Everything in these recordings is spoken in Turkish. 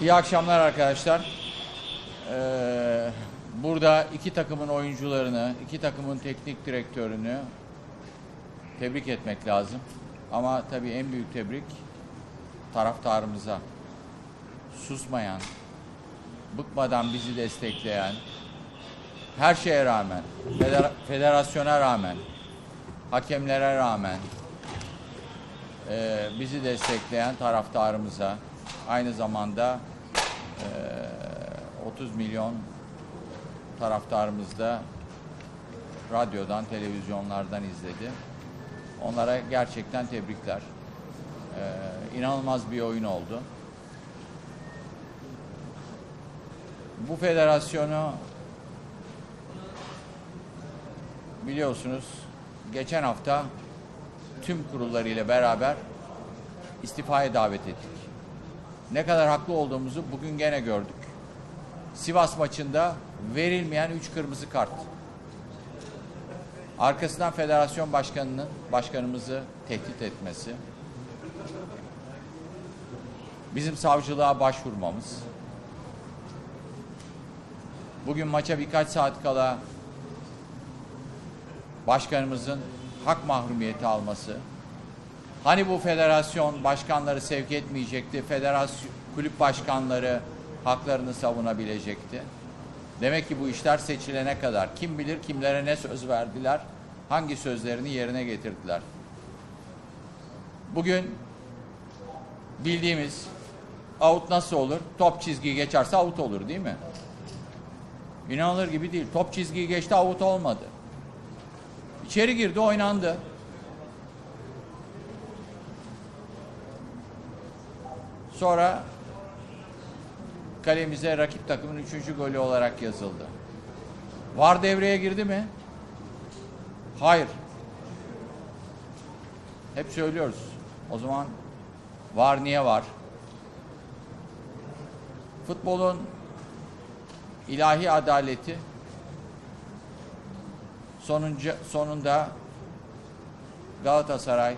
İyi akşamlar arkadaşlar. Ee, burada iki takımın oyuncularını, iki takımın teknik direktörünü tebrik etmek lazım. Ama tabii en büyük tebrik taraftarımıza. Susmayan, bıkmadan bizi destekleyen, her şeye rağmen, feder- federasyona rağmen, hakemlere rağmen e, bizi destekleyen taraftarımıza aynı zamanda 30 milyon taraftarımız da radyodan, televizyonlardan izledi. Onlara gerçekten tebrikler. E, inanılmaz bir oyun oldu. Bu federasyonu biliyorsunuz geçen hafta tüm kurullarıyla beraber istifaya davet ettik. Ne kadar haklı olduğumuzu bugün gene gördük. Sivas maçında verilmeyen 3 kırmızı kart. Arkasından federasyon başkanının başkanımızı tehdit etmesi. Bizim savcılığa başvurmamız. Bugün maça birkaç saat kala başkanımızın hak mahrumiyeti alması. Hani bu federasyon başkanları sevk etmeyecekti, federasyon kulüp başkanları haklarını savunabilecekti. Demek ki bu işler seçilene kadar kim bilir kimlere ne söz verdiler, hangi sözlerini yerine getirdiler. Bugün bildiğimiz out nasıl olur? Top çizgiyi geçerse out olur değil mi? İnanılır gibi değil. Top çizgiyi geçti out olmadı. İçeri girdi oynandı. Sonra kalemize rakip takımın üçüncü golü olarak yazıldı. Var devreye girdi mi? Hayır. Hep söylüyoruz. O zaman var niye var? Futbolun ilahi adaleti sonunca, sonunda Galatasaray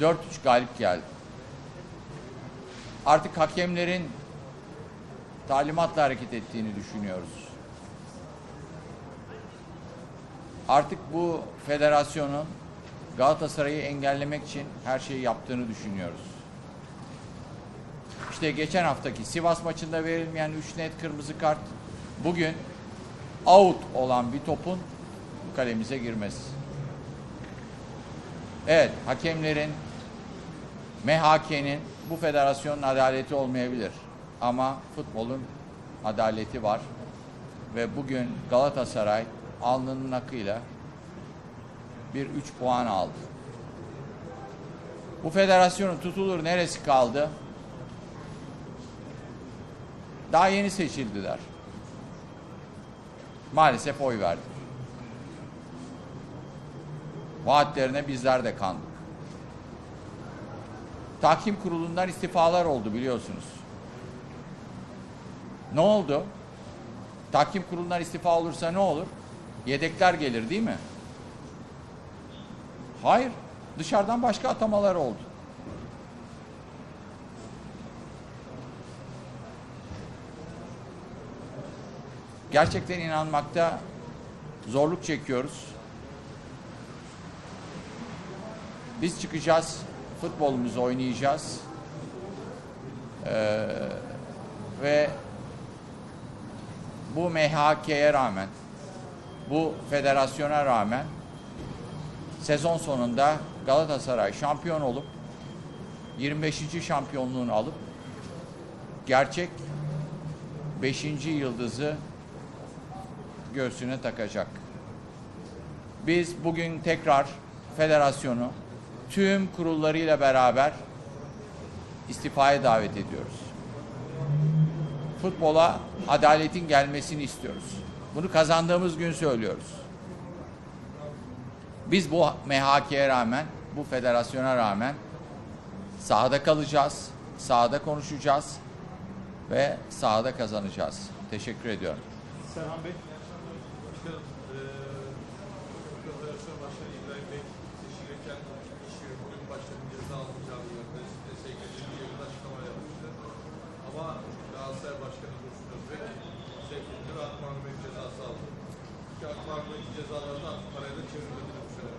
4-3 galip geldi. Artık hakemlerin talimatla hareket ettiğini düşünüyoruz. Artık bu federasyonun Galatasaray'ı engellemek için her şeyi yaptığını düşünüyoruz. İşte geçen haftaki Sivas maçında verilmeyen 3 net kırmızı kart bugün out olan bir topun kalemize girmesi. Evet, hakemlerin, MHK'nin bu federasyonun adaleti olmayabilir. Ama futbolun adaleti var. Ve bugün Galatasaray alnının akıyla bir 3 puan aldı. Bu federasyonun tutulur neresi kaldı? Daha yeni seçildiler. Maalesef oy verdik. Vaatlerine bizler de kandık. Tahkim kurulundan istifalar oldu biliyorsunuz. Ne oldu? Tahkim kurulundan istifa olursa ne olur? Yedekler gelir değil mi? Hayır. Dışarıdan başka atamalar oldu. Gerçekten inanmakta zorluk çekiyoruz. Biz çıkacağız, futbolumuzu oynayacağız. Ee, ve bu MHK'ye rağmen, bu federasyona rağmen sezon sonunda Galatasaray şampiyon olup 25. şampiyonluğunu alıp gerçek 5. yıldızı göğsüne takacak. Biz bugün tekrar federasyonu tüm kurullarıyla beraber istifaya davet ediyoruz. Futbola adaletin gelmesini istiyoruz. Bunu kazandığımız gün söylüyoruz. Biz bu MHK'ye rağmen, bu federasyona rağmen sahada kalacağız, sahada konuşacağız ve sahada kazanacağız. Teşekkür ediyorum. Serhan Bey.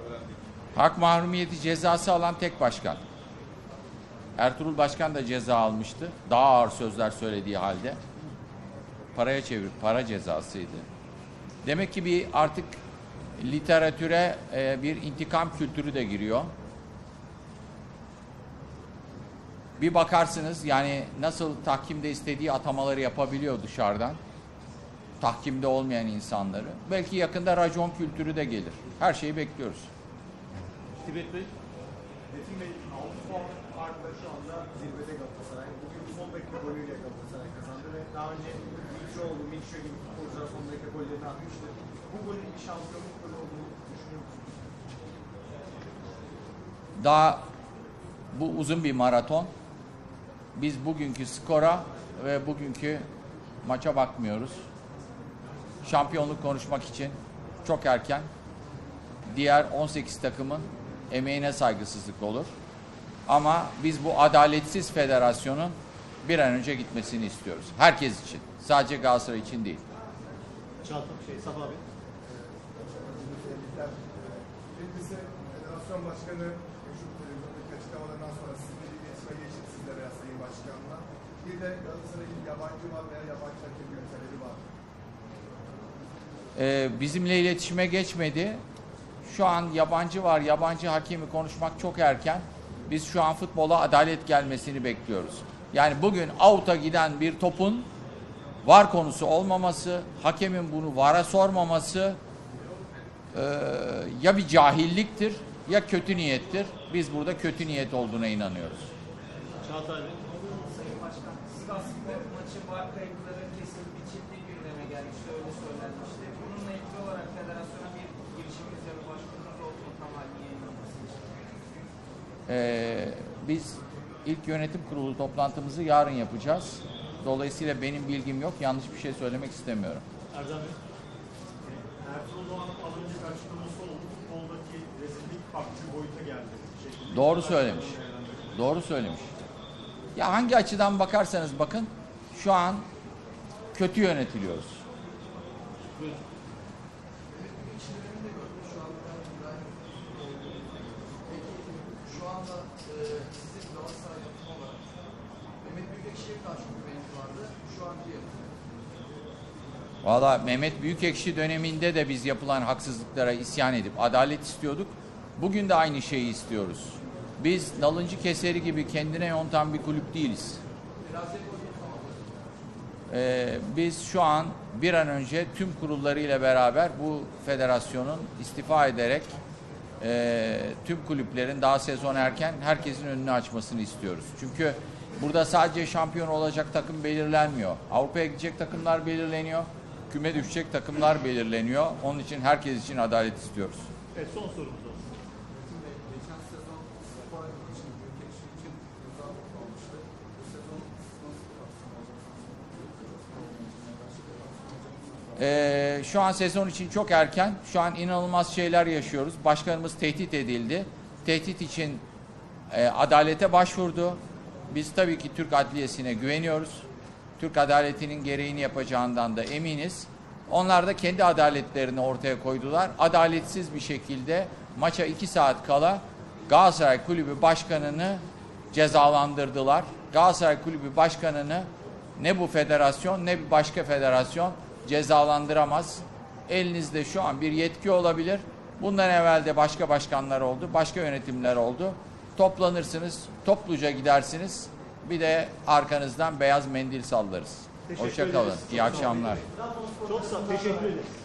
Öğrendik. Hak mahrumiyeti cezası alan tek başkan. Ertuğrul Başkan da ceza almıştı. Daha ağır sözler söylediği halde. Paraya çevir, para cezasıydı. Demek ki bir artık literatüre e, bir intikam kültürü de giriyor. Bir bakarsınız yani nasıl tahkimde istediği atamaları yapabiliyor dışarıdan. Tahkimde olmayan insanları. Belki yakında racon kültürü de gelir. Her şeyi bekliyoruz. Tibet Bey. Metin Bey 6 puan farkla şu anda zirvede Galatasaray. Bugün son dakika golüyle Galatasaray kazandı ve daha önce Mitroğlu, Mitro gibi futbolcular son dakika gollerini atmıştı. Bu golün bir şampiyonluk golü olduğunu düşünüyor musunuz? Daha bu uzun bir maraton. Biz bugünkü skora ve bugünkü maça bakmıyoruz. Şampiyonluk konuşmak için çok erken. Diğer 18 takımın emeğine saygısızlık olur. Ama biz bu adaletsiz federasyonun bir an önce gitmesini istiyoruz. Herkes için. Sadece Galatasaray için değil. Çağatay, şey, Bey. Tebrikler. Birincisi Federasyon Başkanı şu televizyondaki açıklamalarından sonra sizinle bir iletişime geçti sizle veya Sayın Başkan'la. Bir de Galatasaray'ın yabancı var veya yabancı hakem talebi var. Ee, bizimle iletişime geçmedi. Şu an yabancı var, yabancı hakemi konuşmak çok erken. Biz şu an futbola adalet gelmesini bekliyoruz. Yani bugün out'a giden bir topun var konusu olmaması, hakemin bunu vara sormaması eee, ya bir cahilliktir ya kötü niyettir. Biz burada kötü niyet olduğuna inanıyoruz. Çağatay Bey. Sayın Başkan, Sivasspor maçı var kayıtları kesilip biçildiği gündeme gelmişti, öyle söylenmişti. Federasyona bir girişimimiz ya da başvurumuz oldu mu tam halini? Ee, biz ilk yönetim kurulu toplantımızı yarın yapacağız. Dolayısıyla benim bilgim yok. Yanlış bir şey söylemek istemiyorum. Erdem Bey. Ertuğrul Doğan'ın az önceki açıklaması oldu. Futboldaki rezillik farklı boyuta geldi. şeklinde. Doğru söylemiş. Doğru söylemiş. Ya hangi açıdan bakarsanız bakın şu an kötü yönetiliyoruz. Şu anda e, sizin Galatasaray yönetimi olarak Mehmet Büyükekşi'ye karşı güveniniz vardı. Şu anki yönetim. Valla Mehmet Büyükekşi döneminde de biz yapılan haksızlıklara isyan edip adalet istiyorduk. Bugün de aynı şeyi istiyoruz. Biz nalıncı keseri gibi kendine yontan bir kulüp değiliz. Ee, biz şu an bir an önce tüm kurullarıyla beraber bu federasyonun istifa ederek e, tüm kulüplerin daha sezon erken herkesin önünü açmasını istiyoruz. Çünkü burada sadece şampiyon olacak takım belirlenmiyor. Avrupa'ya gidecek takımlar belirleniyor. Küme düşecek takımlar belirleniyor. Onun için herkes için adalet istiyoruz. Evet son sorumuz olsun. Metin Bey, geçen sezon spor için, Büyükekşi için ceza almıştı. Bu sezon nasıl Ee, şu an sezon için çok erken. Şu an inanılmaz şeyler yaşıyoruz. Başkanımız tehdit edildi. Tehdit için e, adalete başvurdu. Biz tabii ki Türk Adliyesi'ne güveniyoruz. Türk adaletinin gereğini yapacağından da eminiz. Onlar da kendi adaletlerini ortaya koydular. Adaletsiz bir şekilde maça iki saat kala Galatasaray Kulübü Başkanı'nı cezalandırdılar. Galatasaray Kulübü Başkanı'nı ne bu federasyon ne bir başka federasyon cezalandıramaz. Elinizde şu an bir yetki olabilir. Bundan evvel de başka başkanlar oldu, başka yönetimler oldu. Toplanırsınız, topluca gidersiniz. Bir de arkanızdan beyaz mendil sallarız. Teşekkür Hoşça kalın. ederiz. İyi akşamlar. Çok sağ Teşekkür ederiz.